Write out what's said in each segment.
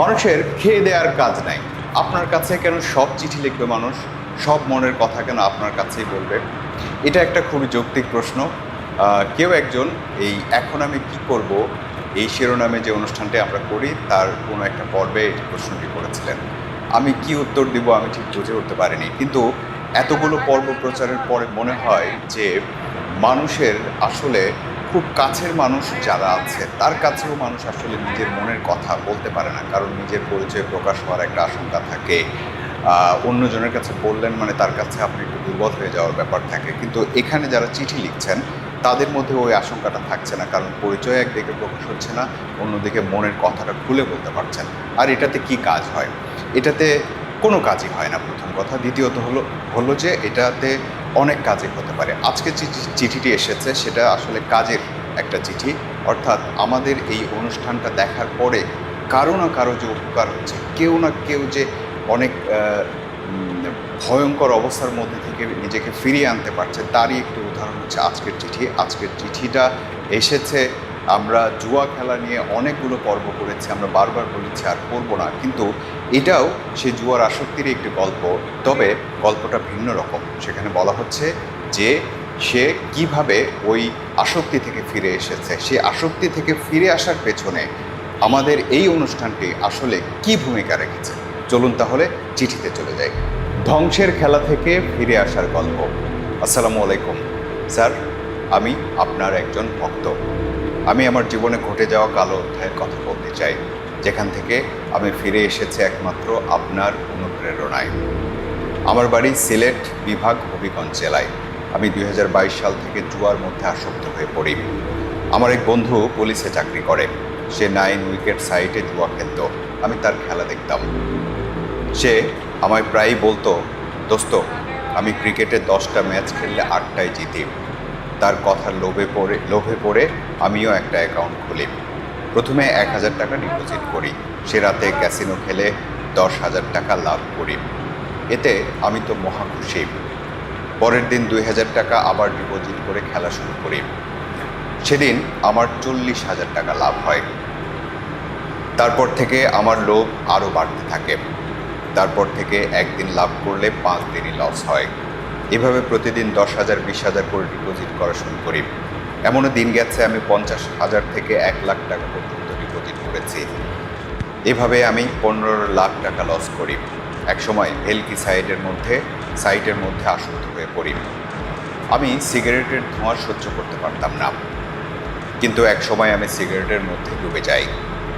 মানুষের খেয়ে দেওয়ার কাজ নাই। আপনার কাছে কেন সব চিঠি লিখবে মানুষ? সব মনের কথা কেন আপনার কাছেই বলবে? এটা একটা খুবই যৌক্তিক প্রশ্ন। কেউ একজন এই এখন আমি কি করব, এই শিরোনামে যে অনুষ্ঠানটি আমরা করি, তার কোনো একটা পর্বে এই প্রশ্নটি করেছিলেন। আমি কি উত্তর দিব আমি ঠিক বুঝে উঠতে পারিনি। কিন্তু এতগুলো পর্ব প্রচারের পরে মনে হয় যে মানুষের আসলে খুব কাছের মানুষ যারা আছে, তার কাছেও মানুষ আসলে নিজের মনের কথা বলতে পারে না। কারণ নিজের পরিচয় প্রকাশ হওয়ার একটা আশঙ্কা থাকে। অন্যজনের কাছে বললেন মানে তার কাছে আপনি একটু দুর্বল হয়ে যাওয়ার ব্যাপার থাকে। কিন্তু এখানে যারা চিঠি লিখছেন, তাদের মধ্যে ওই আশঙ্কাটা থাকছে না। কারণ পরিচয় একদিকে প্রকাশ হচ্ছে না, অন্যদিকে মনের কথাটা খুলে বলতে পারছেন। আর এটাতে কি কাজ হয়? এটাতে কোনো কাজই হয় না প্রথম কথা। দ্বিতীয়ত হলো হলো যে এটাতে অনেক কাজে হতে পারে। আজকে যে চিঠিটি এসেছে সেটা আসলে কাজের একটা চিঠি। অর্থাৎ আমাদের এই অনুষ্ঠানটা দেখার পরে কারও না কারও যে উপকার হচ্ছে, কেউ না কেউ যে অনেক ভয়ঙ্কর অবস্থার মধ্যে থেকে নিজেকে ফিরিয়ে আনতে পারছে, তারই একটি উদাহরণ হচ্ছে আজকের চিঠি। আজকের চিঠিটা এসেছে, আমরা জুয়া খেলা নিয়ে অনেকগুলো পর্ব করেছি, আমরা বারবার বলেছি আর করব না। কিন্তু এটাও সে জুয়ার আসক্তির একটি গল্প, তবে গল্পটা ভিন্ন রকম। সেখানে বলা হচ্ছে যে সে কীভাবে ওই আসক্তি থেকে ফিরে এসেছে। সে আসক্তি থেকে ফিরে আসার পেছনে আমাদের এই অনুষ্ঠানটি আসলে কি ভূমিকা রেখেছে? চলুন তাহলে চিঠিতে চলে যাই। ধ্বংসের খেলা থেকে ফিরে আসার গল্প। আসসালামু আলাইকুম, স্যার। আমি আপনার একজন ভক্ত। আমি আমার জীবনে ঘটে যাওয়া কালো অধ্যায়ের কথা বলতে চাই। যেখান থেকে আমি ফিরে এসেছি একমাত্র আপনার অনুপ্রেরণায়। আমার বাড়ি সিলেট বিভাগ হবিগঞ্জ জেলায়। আমি দুই হাজার বাইশ সাল থেকে জুয়ার মধ্যে আসক্ত হয়ে পড়ি। আমার এক বন্ধু পুলিশে চাকরি করে। সে নাইন উইকেট সাইটে জুয়া খেলত। আমি তার খেলা দেখতাম। সে আমায় প্রায়ই বলতো, দোস্ত, আমি ক্রিকেটে দশটা ম্যাচ খেললে আটটায় জিতি। তার কথার লোভে পড়ে লোভে পড়ে আমিও একটা অ্যাকাউন্ট খুলি। প্রথমে এক হাজার টাকা ডিপোজিট করি। সে রাতে ক্যাসিনো খেলে দশ হাজার টাকা লাভ করি। এতে আমি তো মহা খুশি। পরের দিন দুই হাজার টাকা আবার ডিপোজিট করে খেলা শুরু করি। সেদিন আমার চল্লিশ হাজার টাকা লাভ হয়। তারপর থেকে আমার লোভ আরও বাড়তে থাকে। তারপর থেকে একদিন লাভ করলে পাঁচ দিনই লস হয়। এভাবে প্রতিদিন দশ হাজার, বিশ হাজার করে ডিপোজিট করা শুরু করি। এমনও দিন গেছে, আমি পঞ্চাশ হাজার থেকে এক লাখ টাকা পর্যন্ত ডিপোজিট করেছি। এভাবে আমি পনেরো লাখ টাকা লস করি। একসময় ভেলকি সাইডের মধ্যে, সাইটের মধ্যে আসক্ত হয়ে পড়ি। আমি সিগারেটের ধোঁয়া সহ্য করতে পারতাম না। কিন্তু এক সময় আমি সিগারেটের মধ্যে ডুবে যাই।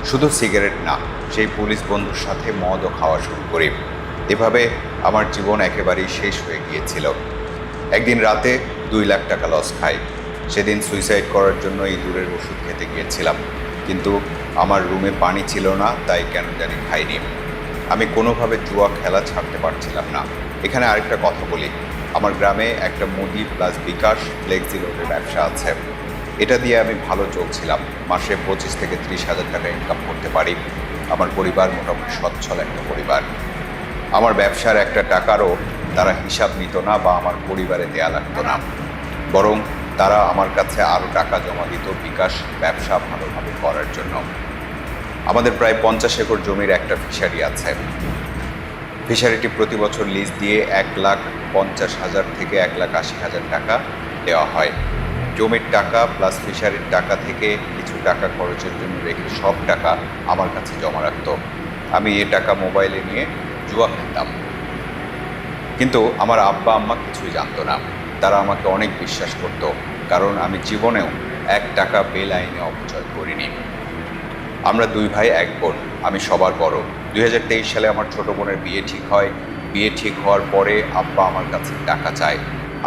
শুধু সিগারেট না, সেই পুলিশ বন্ধুর সাথে মদও খাওয়া শুরু করি। এভাবে আমার জীবন একেবারেই শেষ হয়ে গিয়েছিল। একদিন রাতে দুই লাখ টাকা লস খাই। সেদিন সুইসাইড করার জন্য এই দূরের ওষুধ খেতে গিয়েছিলাম। কিন্তু আমার রুমে পানি ছিল না, তাই কেন জানি খাইনি। আমি কোনোভাবে জুয়া খেলা ছাড়তে পারছিলাম না। এখানে আরেকটা কথা বলি। আমার গ্রামে একটা মুদি প্লাস বিকাশ ফ্লেক্সি লোডের ব্যবসা আছে। এটা দিয়ে আমি ভালো চলছিলাম। মাসে পঁচিশ থেকে ত্রিশ হাজার টাকা ইনকাম করতে পারি। আমার পরিবার মোটামুটি সচ্ছল একটা পরিবার। আমার ব্যবসার একটা টাকারও তারা হিসাব নিত না বা আমার পরিবারে দেয়া লাগতো না। বরং তারা আমার কাছে আরও টাকা জমা দিত বিকাশ ব্যবসা ভালোভাবে করার জন্য। আমাদের প্রায় পঞ্চাশ একর জমির একটা ফিশারি আছে। ফিশারিটি প্রতি বছর লিজ দিয়ে এক লাখ পঞ্চাশ হাজার থেকে এক লাখ আশি হাজার টাকা দেওয়া হয়। জমির টাকা প্লাস ফিশারির টাকা থেকে কিছু টাকা খরচের জন্য রেখে সব টাকা আমার কাছে জমা রাখত। আমি এ টাকা মোবাইলে নিয়ে জুয়া খেলতাম। কিন্তু আমার আব্বা, আম্মা কিছুই জানতো না। তারা আমাকে অনেক বিশ্বাস করত, কারণ আমি জীবনেও এক টাকা বেল আইনে অপচয় করিনি। আমরা দুই ভাই এক বোন, আমি সবার বড়। দুই হাজার তেইশ সালে আমার ছোট বোনের বিয়ে ঠিক হয়। বিয়ে ঠিক হওয়ার পরে আব্বা আমার কাছে টাকা চায়।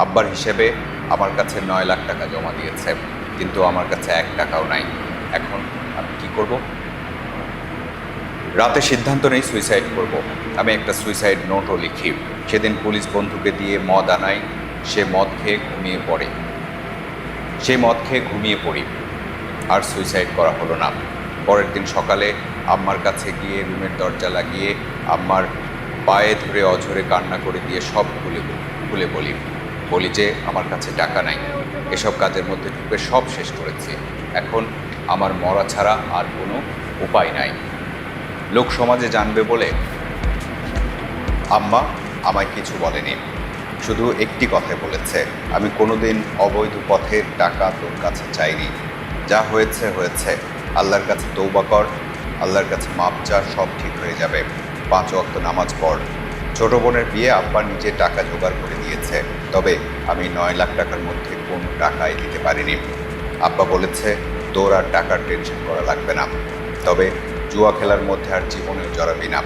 আব্বার হিসেবে আমার কাছে নয় লাখ টাকা জমা দিয়েছে, কিন্তু আমার কাছে এক টাকাও নাই। এখন আমি কি করব? রাতে সিদ্ধান্ত নেই সুইসাইড করব। আমি একটা সুইসাইড নোটও লিখি। সেদিন পুলিশ বন্ধুকে দিয়ে মদ আনাই সে মদ খেয়ে ঘুমিয়ে পড়ে। সে মদ খেয়ে ঘুমিয়ে পড়ি। আর সুইসাইড করা হলো না। পরের দিন সকালে আম্মার কাছে গিয়ে রুমের দরজা লাগিয়ে আম্মার পায়ে ধরে অঝরে কান্না করে দিয়ে সব খুলে খুলে বলি। বলি যে, আমার কাছে টাকা নাই। এসব কাজের মধ্যে ঢুকে সব শেষ করেছি। এখন আমার মরা ছাড়া আর কোনো উপায় নাই। লোক সমাজে জানবে বলে আম্মা আমায় কিছু বলেনি। শুধু একটি কথাই বলেছে, আমি কোনোদিন অবৈধ পথের টাকা তোর কাছে চাইনি। যা হয়েছে হয়েছে। আল্লাহর কাছে তৌবা কর, আল্লাহর কাছে মাপ চা সব ঠিক হয়ে যাবে। পাঁচ ওয়াক্ত নামাজ পড়। ছোট বোনের বিয়ে আব্বা নিজে টাকা জোগাড় করে দিয়েছে তবে আমি নয় লাখ টাকার মধ্যে কোনো টাকাই দিতে পারিনি। আব্বা বলেছে, তোর আর টাকার টেনশন করা লাগবে না। তবে জুয়া খেলার মধ্যে আর জীবনেও জড়াবি না।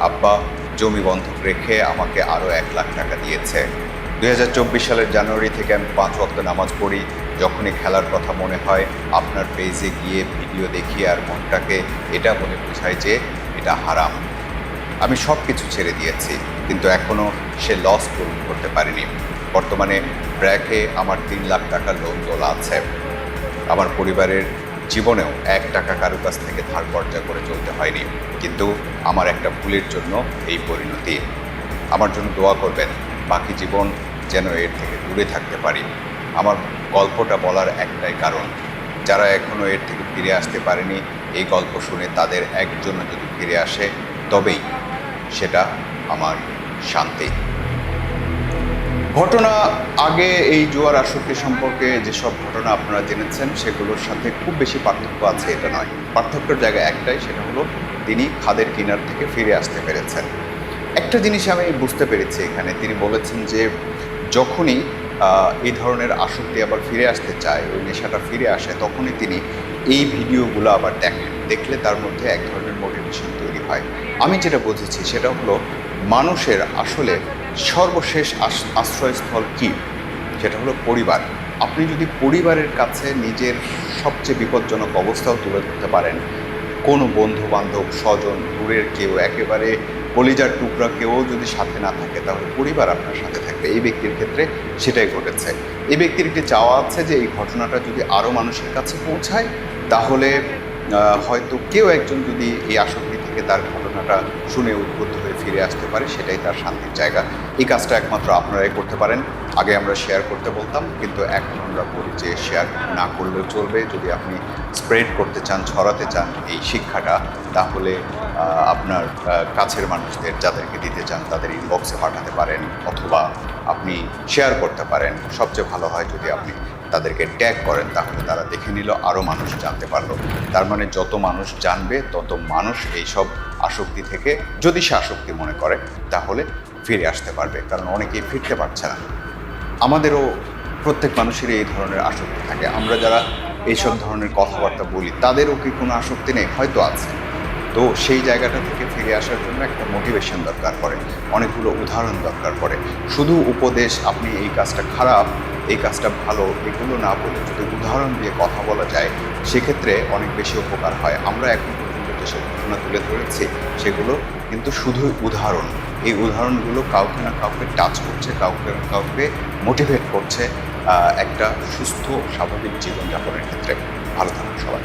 আব্বা জমি বন্ধক রেখে আমাকে আরও এক লাখ টাকা দিয়েছে। দু হাজার চব্বিশ সালের জানুয়ারি থেকে আমি পাঁচ ওয়াক্ত নামাজ পড়ি। যখনই খেলার কথা মনে হয়, আপনার পেজে গিয়ে ভিডিও দেখি আর মনটাকে এটা বলে বোঝায় যে এটা হারাম। আমি সব কিছু ছেড়ে দিয়েছি, কিন্তু এখনও সে লস পূরণ করতে পারিনি। বর্তমানে ব্র্যাকে আমার তিন লাখ টাকা লোন তোলা আছে। আমার পরিবারের জীবনেও এক টাকা কারও কাছ থেকে ধার কর্জা করে চলতে হয়নি। কিন্তু আমার একটা ভুলের জন্য এই পরিণতি। আমার জন্য দোয়া করবেন, বাকি জীবন যেন এর থেকে দূরে থাকতে পারি। আমার গল্পটা বলার একটাই কারণ, যারা এখনও এর থেকে ফিরে আসতে পারেনি, এই গল্প শুনে তাদের একজনও যদি ফিরে আসে, তবেই সেটা আমার শান্তি। ঘটনা আগে এই জোয়ার আসক্তি সম্পর্কে যেসব ঘটনা আপনারা জেনেছেন, সেগুলোর সাথে খুব বেশি পার্থক্য আছে, এটা নয়। পার্থক্যের জায়গা একটাই, সেটা হলো তিনি খাদের কিনার থেকে ফিরে আসতে পেরেছেন। একটা জিনিস আমি বুঝতে পেরেছি এখানে, তিনি বলেছেন যে যখনই এই ধরনের আসক্তি আবার ফিরে আসতে চায়, ওই নেশাটা ফিরে আসে, তখনই তিনি এই ভিডিওগুলো আবার দেখেন দেখলে তার মধ্যে এক ধরনের মোটিভেশন তৈরি হয়। আমি যেটা বুঝেছি, সেটা হলো মানুষের আসলে সর্বশেষ আশ- আশ্রয়স্থল কী? সেটা হলো পরিবার। আপনি যদি পরিবারের কাছে নিজের সবচেয়ে বিপজ্জনক অবস্থাও তুলে ধরতে পারেন, কোনো বন্ধু বান্ধব স্বজন, দূরের কেউ, একেবারে কলিজার টুকরা, কেউ যদি সাথে না থাকে, তাহলে পরিবার আপনার সাথে থাকবে। এই ব্যক্তির ক্ষেত্রে সেটাই ঘটেছে। এই ব্যক্তির একটি চাওয়া আছে যে, এই ঘটনাটা যদি আরও মানুষের কাছে পৌঁছায়, তাহলে হয়তো কেউ একজন যদি এই আসক্তি থেকে তার ঘটনাটা শুনে উদ্বুদ্ধ হয়ে ফিরে আসতে পারে, সেটাই তার শান্তির জায়গা। এই কাজটা একমাত্র আপনারাই করতে পারেন। আগে আমরা শেয়ার করতে বলতাম, কিন্তু এখন আমরা বলি যে শেয়ার না করলেও চলবে। যদি আপনি স্প্রেড করতে চান, ছড়াতে চান এই শিক্ষাটা, তাহলে আপনার কাছের মানুষদের যাদেরকে দিতে চান, তাদের ইনবক্সে পাঠাতে পারেন, অথবা আপনি শেয়ার করতে পারেন। সবচেয়ে ভালো হয় যদি আপনি তাদেরকে ট্যাগ করেন, তাহলে তারা দেখে নিল আরও মানুষ জানতে পারল। তার মানে যত মানুষ জানবে, তত মানুষ এইসব আসক্তি থেকে, যদি সে আসক্তি মনে করে, তাহলে ফিরে আসতে পারবে। কারণ অনেকেই ফিরতে পারছে না। আমাদেরও প্রত্যেক মানুষেরই এই ধরনের আসক্তি থাকে। আমরা যারা এইসব ধরনের কথাবার্তা বলি, তাদেরও কি কোনো আসক্তি নেই? হয়তো আছে। তো সেই জায়গাটা থেকে ফিরে আসার জন্য একটা মোটিভেশন দরকার পড়ে। অনেকগুলো উদাহরণ দরকার পড়ে। শুধু উপদেশ, আপনি এই কাজটা খারাপ এই কাজটা ভালো, এগুলো না বলে যদি উদাহরণ দিয়ে কথা বলা যায়, সেক্ষেত্রে অনেক বেশি উপকার হয়। আমরা এখন পর্যন্ত যেসব ঘটনা তুলে ধরেছি, সেগুলো কিন্তু শুধুই উদাহরণ। এই উদাহরণগুলো কাউকে না কাউকে টাচ করছে, কাউকে না কাউকে মোটিভেট করছে একটা সুস্থ, স্বাভাবিক জীবনযাপনের ক্ষেত্রে। ভালো থাকুন সবাই।